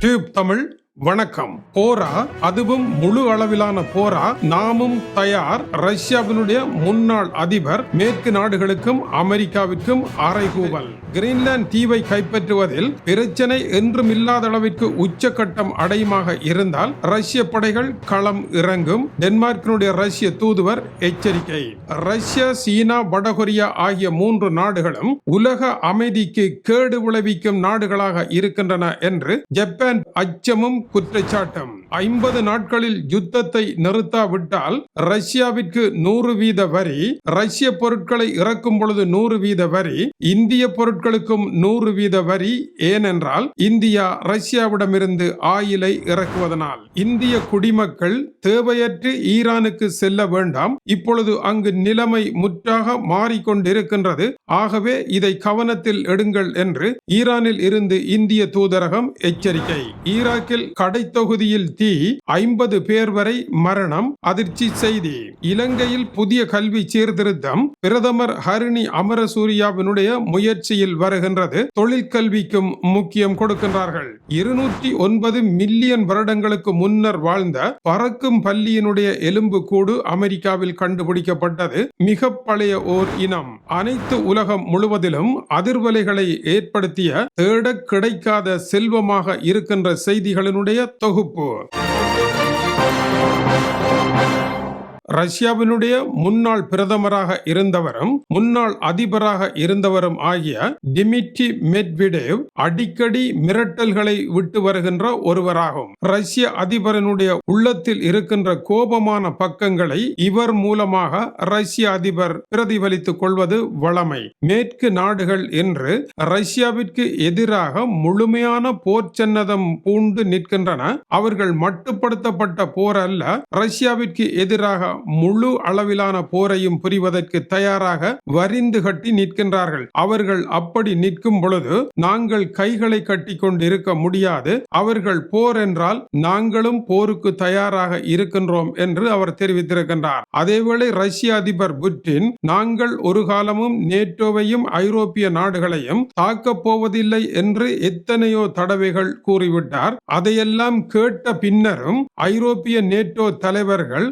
Tube Tamil வணக்கம். போரா அதுவும் முழு அளவிலான போரா. நாமும் தயார். ரஷ்யாவினுடைய முன்னாள் அதிபர் மேற்கு நாடுகளுக்கும் அமெரிக்காவிற்கும் அறைகூவல். கிரீன்லாந்து தீவை கைப்பற்றுவதில் பிரச்சனை என்றும் இல்லாத அளவிற்கு உச்சக்கட்டம் அடையுமாக இருந்தால் ரஷ்ய படைகள் களம் இறங்கும். டென்மார்க்கினுடைய ரஷ்ய தூதுவர் எச்சரிக்கை. ரஷ்யா சீனா வடகொரியா ஆகிய மூன்று நாடுகளும் உலக அமைதிக்கு கேடு விளைவிக்கும் நாடுகளாக இருக்கின்றன என்று ஜப்பான் அச்சமும் குற்றச்சாட்டம். ஐம்பது நாட்களில் யுத்தத்தை நிறுத்தாவிட்டால் ரஷ்யாவிற்கு நூறு வீத வரி ரஷ்ய பொருட்களை இறக்கும் பொழுது நூறு வீத வரி இந்திய பொருட்களுக்கும் நூறு வீத வரி. ஏனென்றால் இந்தியா ரஷ்யாவிடமிருந்து ஆயிலை இறக்குவதனால். இந்திய குடிமக்கள் தேவையற்று ஈரானுக்கு செல்ல வேண்டாம். இப்பொழுது அங்கு நிலைமை முற்றாக மாறிக்கொண்டிருக்கின்றது. ஆகவே இதை கவனத்தில் எடுங்கள் என்று ஈரானில் இருந்து இந்திய தூதரகம் எச்சரிக்கை. ஈராக்கில் கடைத்தொகுதியில் தீ ஐம்பது பேர் வரை மரணம் அதிர்ச்சி செய்தி. இலங்கையில் புதிய கல்வி சீர்திருத்தம் பிரதமர் ஹரிணி அமரசூரியாவினுடைய முயற்சியில் வருகின்றது. தொழிற்கல்விக்கும் முக்கியம் கொடுக்கின்றார்கள். இருநூற்றி ஒன்பது மில்லியன் வருடங்களுக்கு முன்னர் வாழ்ந்த பறக்கும் பள்ளியினுடைய எலும்பு கூடு அமெரிக்காவில் கண்டுபிடிக்கப்பட்டது. மிக பழைய ஓர் இனம். அனைத்து உலகம் முழுவதிலும் அதிர்வலைகளை ஏற்படுத்திய தேடக் கிடைக்காத செல்வமாக இருக்கின்ற செய்திகளினுடைய தொகுப்பு ரஷ்யாவினுடைய முன்னாள் பிரதமராக இருந்தவரும் முன்னாள் அதிபராக இருந்தவரும் ஆகிய டிமிட்ரி மெட்விடேவ் அடிக்கடி மிரட்டல்களை விட்டு வருகின்ற ஒருவராகும். ரஷ்ய அதிபரனுடைய உள்ளத்தில் இருக்கின்ற கோபமான பக்கங்களை இவர் மூலமாக ரஷ்ய அதிபர் பிரதிபலித்துக் கொள்வது வளமை. மேற்கு நாடுகள் என்று ரஷ்யாவிற்கு எதிராக முழுமையான போர் சன்னதம் பூண்டு நிற்கின்றன. அவர்கள் மட்டுப்படுத்தப்பட்ட போர் அல்ல ரஷ்யாவிற்கு எதிராக முழு அளவிலான போரையும் புரிவதற்கு தயாராக வரிந்து கட்டி நிற்கின்றார்கள். அவர்கள் அப்படி நிற்கும் பொழுது நாங்கள் கைகளை கட்டி கொண்டு இருக்க முடியாது. அவர்கள் போர் என்றால் நாங்களும் போருக்கு தயாராக இருக்கின்றோம் என்று அவர் தெரிவித்திருக்கின்றார். அதேவேளை ரஷ்ய அதிபர் புட்டின் நாங்கள் ஒரு காலமும் நேட்டோவையும் ஐரோப்பிய நாடுகளையும் தாக்கப் போவதில்லை என்று எத்தனையோ தடவைகள் கூறிவிட்டார். அதையெல்லாம் கேட்ட பின்னரும் ஐரோப்பிய நேட்டோ தலைவர்கள்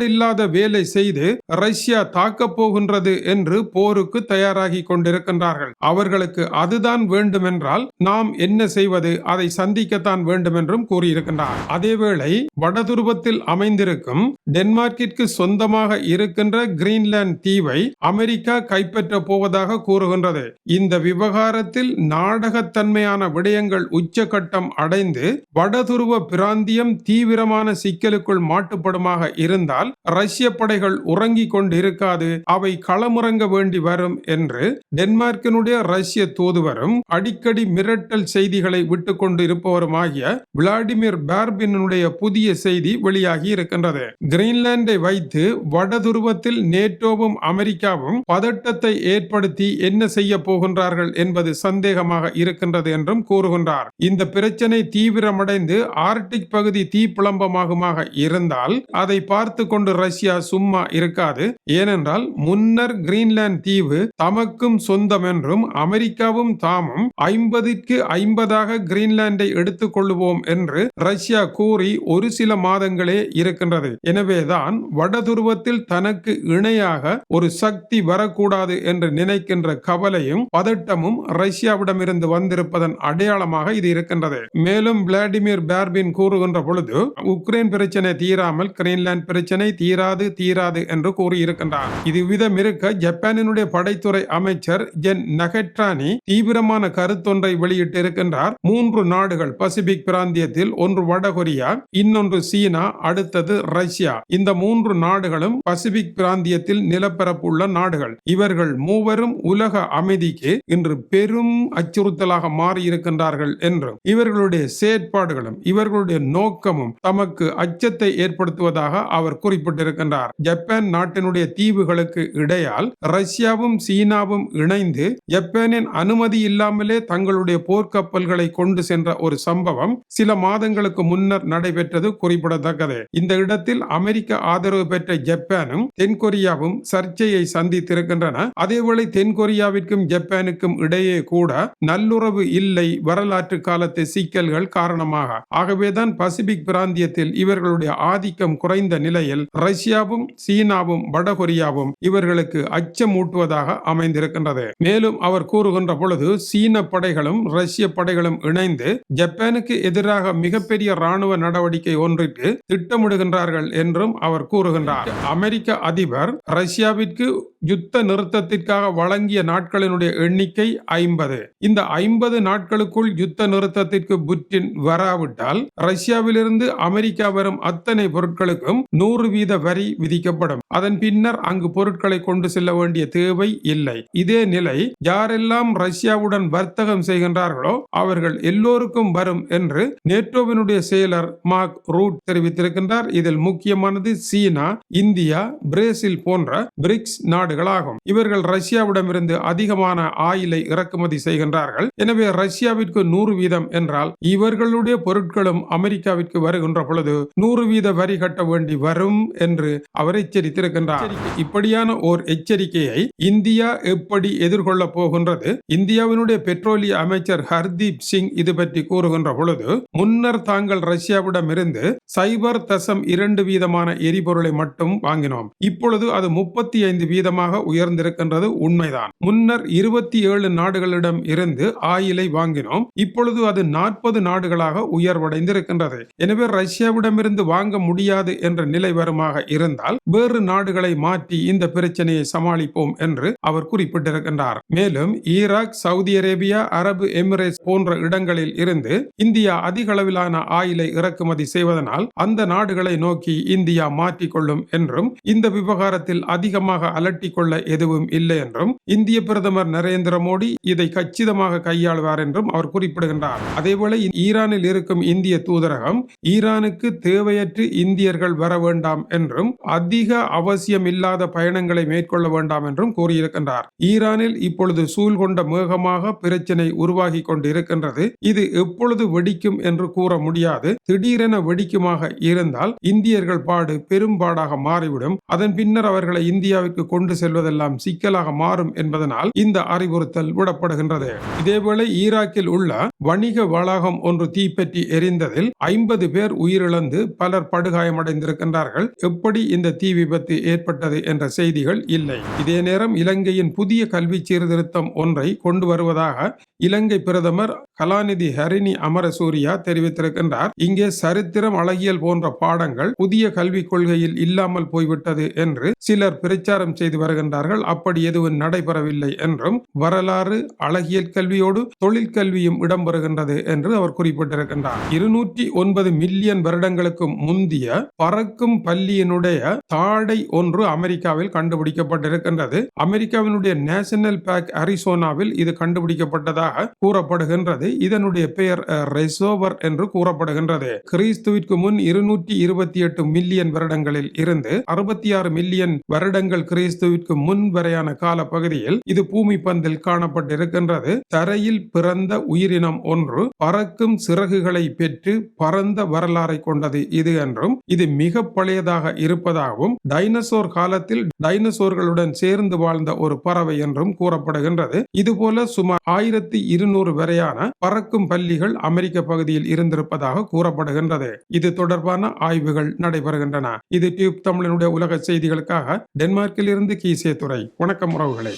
இல்லாத வேலை செய்து ரஷ்யா தாக்க போகின்றது என்று போருக்கு தயாராகி கொண்டிருக்கின்றார்கள். அவர்களுக்கு அதுதான் வேண்டுமென்றால் நாம் என்ன செய்வது அதை சந்திக்கத்தான் வேண்டும் என்றும் கூறியிருக்கின்றார். அதேவேளை வடதுருவத்தில் அமைந்திருக்கும் டென்மார்க்கிற்கு சொந்தமாக இருக்கின்ற கிரீன்லாந்து தீவை அமெரிக்கா கைப்பற்ற போவதாக கூறுகின்றது. இந்த விவகாரத்தில் நாடகத்தன்மையான விடயங்கள் உச்சகட்டம் அடைந்து வடதுருவ பிராந்தியம் தீவிரமான சிக்கலுக்குள் மாட்டுப்படுமாக இருந்தால் ரஷ்ய படைகள் உறங்கிக் கொண்டிருக்காது அவை களமுறங்க வேண்டி வரும் என்று டென்மார்க்கினுடைய ரஷ்ய தூதுவரும் அடிக்கடி மிரட்டல் செய்திகளை விட்டு கொண்டிருப்பவருமாகிய விளாடிமிர் பேர்பினுடைய புதிய செய்தி வெளியாகி இருக்கின்றது. கிரீன்லாந்தை வைத்து வடதுருவத்தில் நேட்டோவும் அமெரிக்காவும் பதட்டத்தை ஏற்படுத்தி என்ன செய்ய போகின்றார்கள் என்பது சந்தேகமாக இருக்கின்றது என்றும் கூறுகின்றார். இந்த பிரச்சனை தீவிரமடைந்து ஆர்டிக் பகுதி தீப்பிளம்பமாகுமாக இருந்தால் அதை பார்த்து கொண்டு ரஷ்யா சும்மா இருக்காது. ஏனென்றால் முன்னர் கிரீன்லாந்து தீவு தமக்கும் சொந்தம் என்றும் அமெரிக்காவும் தாமும் ஐம்பதிற்கு ஐம்பதாக கிரீன்லாண்டை எடுத்துக் கொள்ளுவோம் என்று ரஷ்யா கூறி ஒரு சில மாதங்களே இருக்கின்றது. எனவேதான் வடதுருவத்தில் தனக்கு இணையாக ஒரு சக்தி வரக்கூடாது என்று நினைக்கின்ற கவலையும் பதட்டமும் ரஷ்யாவிடமிருந்து வந்திருப்பதன் அடையாளமாக இது இருக்கின்றது. மேலும் விளாடிமிர் பேர்பின் கூறுகின்ற பொழுது உக்ரைன் பிரச்சனை தீராமல் கிரீன்லாந்து பிரச்சனை பிரச்சனை தீராது தீராது என்று கூறியிருக்கின்றார். இது இருக்க ஜப்பானினுடைய படைத்துறை அமைச்சர் ஜென் நகட்ரானி தீவிரமான கருத்தொன்றை வெளியிட்டிருக்கின்றார். மூன்று நாடுகள் பசிபிக் பிராந்தியத்தில் ஒன்று வடகொரியா இன்னொன்று சீனா அடுத்தது ரஷ்யா. இந்த மூன்று நாடுகளும் பசிபிக் பிராந்தியத்தில் நிலப்பரப்புள்ள நாடுகள். இவர்கள் மூவரும் உலக அமைதிக்கு இன்று பெரும் அச்சுறுத்தலாக மாறியிருக்கின்றார்கள் என்றும் இவர்களுடைய செயற்பாடுகளும் இவர்களுடைய நோக்கமும் தமக்கு அச்சத்தை ஏற்படுத்துவதாக அவர் குறிப்பிட்டிருக்கின்றார். ஜப்பான் நாட்டினுடைய தீவுகளுக்கு இடையால் ரஷ்யாவும் சீனாவும் இணைந்து ஜப்பானின் அனுமதி இல்லாமலே தங்களுடைய போர்க்கப்பல்களை கொண்டு சென்ற ஒரு சம்பவம் சில மாதங்களுக்கு முன்னர் நடைபெற்றது குறிப்பிடத்தக்கது. இந்த இடத்தில் அமெரிக்க ஆதரவு பெற்ற ஜப்பானும் தென்கொரியாவும் சர்ச்சையை சந்தித்திருக்கின்றன. அதேவேளை தென்கொரியாவிற்கும் ஜப்பானுக்கும் இடையே கூட நல்லுறவு இல்லை வரலாற்று காலத்து சிக்கல்கள் காரணமாக. ஆகவேதான் பசிபிக் பிராந்தியத்தில் இவர்களுடைய ஆதிக்கம் குறைந்த நிலையில் ரஷ்யாவும் சீனாவும் வடகொரியாவும் இவர்களுக்கு அச்சமூட்டுவதாக அமைந்திருக்கின்றது. மேலும் அவர் கூறுகின்ற பொழுது சீன படைகளும் ரஷ்ய படைகளும் இணைந்து ஜப்பானுக்கு எதிராக மிகப்பெரிய ராணுவ நடவடிக்கை ஒன்றிற்கு திட்டமிடுகின்றார்கள் என்றும் அவர் கூறுகின்றார். அமெரிக்க அதிபர் ரஷ்யாவிற்கு யுத்த நிறுத்தத்திற்காக வழங்கிய நாட்களினுடைய எண்ணிக்கை ஐம்பது. இந்த ஐம்பது நாட்களுக்குள் யுத்த நிறுத்தத்திற்கு புற்றின் வராவிட்டால் ரஷ்யாவிலிருந்து அமெரிக்கா வரும் அத்தனை பொருட்களுக்கும் நூறு வீத வரி விதிக்கப்படும். அதன் பின்னர் அங்கு பொருட்களை கொண்டு செல்ல வேண்டிய தேவை இல்லை. இதே நிலை யாரெல்லாம் ரஷ்யாவுடன் வர்த்தகம் செய்கின்றார்களோ அவர்கள் எல்லோருக்கும் வரும் என்று நேட்டோவினுடைய செயலர் மார்க் ரூட் தெரிவித்திருக்கின்றார். இதில் முக்கியமானது சீனா இந்தியா பிரேசில் போன்ற பிரிக்ஸ் நாடுகளாகும். இவர்கள் ரஷ்யாவிடமிருந்து அதிகமான ஆயிலை இறக்குமதி செய்கின்றார்கள். எனவே ரஷ்யாவிற்கு நூறு வீதம் என்றால் இவர்களுடைய பொருட்களும் அமெரிக்காவிற்கு வருகின்ற பொழுது நூறு வீத வரி கட்ட வேண்டி வரும். என்று அவர் எச்சரித்திருக்கின்றார். இப்படியான ஓர் எச்சரிக்கையை இந்தியா எப்படி எதிர்கொள்ள போகின்றது? இந்தியாவினுடைய பெட்ரோலிய அமைச்சர் ஹர்தீப் சிங் இது பற்றி கூறுகின்ற பொழுது முன்னர் தாங்கள் ரஷ்யாவிடம் இருந்து சைபர் தசம் இரண்டு வீதமான எரிபொருளை மட்டும் வாங்கினோம். இப்பொழுது அது முப்பத்தி ஐந்து வீதமாக உயர்ந்திருக்கின்றது உண்மைதான். முன்னர் இருபத்தி ஏழு நாடுகளிடம் இருந்து ஆயிலை வாங்கினோம். இப்பொழுது அது நாற்பது நாடுகளாக உயர்வடைந்திருக்கின்றது. எனவே ரஷ்யாவிடமிருந்து வாங்க முடியாது என்ற நிலை நாடுமாக இருந்தால் வேறு நாடுகளை மாற்றி இந்த பிரச்சனையை சமாளிப்போம் என்று அவர் குறிப்பிட்டிருக்கின்றார். மேலும் ஈராக் சவுதி அரேபியா அரபு எமிரேட்ஸ் போன்ற இடங்களில் இருந்து இந்தியா அதிக அளவிலான ஆயிலை இறக்குமதி செய்வதனால் அந்த நாடுகளை நோக்கி இந்தியா மாற்றிக்கொள்ளும் என்றும் இந்த விவகாரத்தில் அதிகமாக அலட்டிக் கொள்ள எதுவும் இல்லை என்றும் இந்திய பிரதமர் நரேந்திர மோடி இதை கச்சிதமாக கையாளுவார் என்றும் அவர் குறிப்பிடுகின்றார். அதேபோல ஈரானில் இருக்கும் இந்திய தூதரகம் ஈரானுக்கு தேவையற்று இந்தியர்கள் வர வேண்டாம் வேண்டாம் என்றும் அதிக அவசியம் இல்லாத பயணங்களை மேற்கொள்ள வேண்டாம் என்றும் கூறியிருக்கின்றார். ஈரானில் இப்பொழுது சூழ் கொண்ட மேகமாக பிரச்சனை உருவாகி கொண்டிருக்கின்றது. இது எப்பொழுது வெடிக்கும் என்று கூற முடியாது. திடீரென வெடிக்குமாக இருந்தால் இந்தியர்கள் பாடு பெரும்பாடாக மாறிவிடும். அதன் பின்னர் அவர்களை இந்தியாவிற்கு கொண்டு செல்வதெல்லாம் சிக்கலாக மாறும் என்பதனால் இந்த அறிவுறுத்தல் விடப்படுகின்றது. இதேவேளை ஈராக்கில் உள்ள வணிக வளாகம் ஒன்று தீப்பற்றி எரிந்ததில் ஐம்பது பேர் உயிரிழந்து பலர் படுகாயமடைந்திருக்கின்றார்கள். எப்படி இந்த தீ விபத்து ஏற்பட்டது என்ற செய்திகள் இல்லை. இதே நேரம் இலங்கையின் புதிய கல்வி சீர்திருத்தம் ஒன்றை கொண்டு வருவதாக இலங்கை பிரதமர் கலாநிதி ஹரிணி அமரசூரியா தெரிவித்திருக்கின்றார். இங்கே சரித்திரம் அழகியல் போன்ற பாடங்கள் புதிய கல்விக் கொள்கையில் இல்லாமல் போய்விட்டது என்று சிலர் பிரச்சாரம் செய்து வருகின்றார்கள். அப்படி எதுவும் நடைபெறவில்லை என்றும் வரலாறு அழகியல் கல்வியோடு தொழிற்கல்வியும் இடம்பெறுகின்றது என்று அவர் குறிப்பிட்டிருக்கின்றார். இருநூற்றி ஒன்பது மில்லியன் வருடங்களுக்கு முந்திய பறக்கும் பள்ளியினுடைய தாடை ஒன்று அமெரிக்காவில் கண்டுபிடிக்கப்பட்டிருக்கின்றது. அமெரிக்காவினுடைய நேஷனல் பேக் அரிசோனாவில் இது கண்டுபிடிக்கப்பட்டதாக கூறப்படுகின்றது. இதனுடைய பெயர் ரெசோவர் என்று கூறப்படுகின்றது. கிறிஸ்துவிற்கு முன் இருநூற்றி இருபத்தி எட்டு மில்லியன் வருடங்களில் இருந்து அறுபத்தி ஆறு மில்லியன் வருடங்கள் கிறிஸ்துவிற்கு முன் வரையான கால பகுதியில் இது பூமி பந்தில் காணப்பட்டிருக்கின்றது. தரையில் பிறந்த உயிரினம் ஒன்று பறக்கும் சிறகுகளை பெற்று பறந்த வரலாறை கொண்டது இது என்றும் இது மிக பழையதாக இருப்பதாகவும் டைனசோர் காலத்தில் டைனசோர்களுடன் சேர்ந்து வாழ்ந்த ஒரு பறவை என்றும் கூறப்படுகின்றது. இதுபோல சுமார் ஆயிரத்தி ஆயிரத்தி இருநூறு வரையான பறக்கும் பள்ளிகள் அமெரிக்க பகுதியில் இருந்திருப்பதாக கூறப்படுகின்றது. இது தொடர்பான ஆய்வுகள் நடைபெறுகின்றன. இது டியூப் தமிழனுடைய உலக செய்திகளுக்காக டென்மார்க்கில் இருந்து கீசே துறை வணக்கம் உறவுகளே.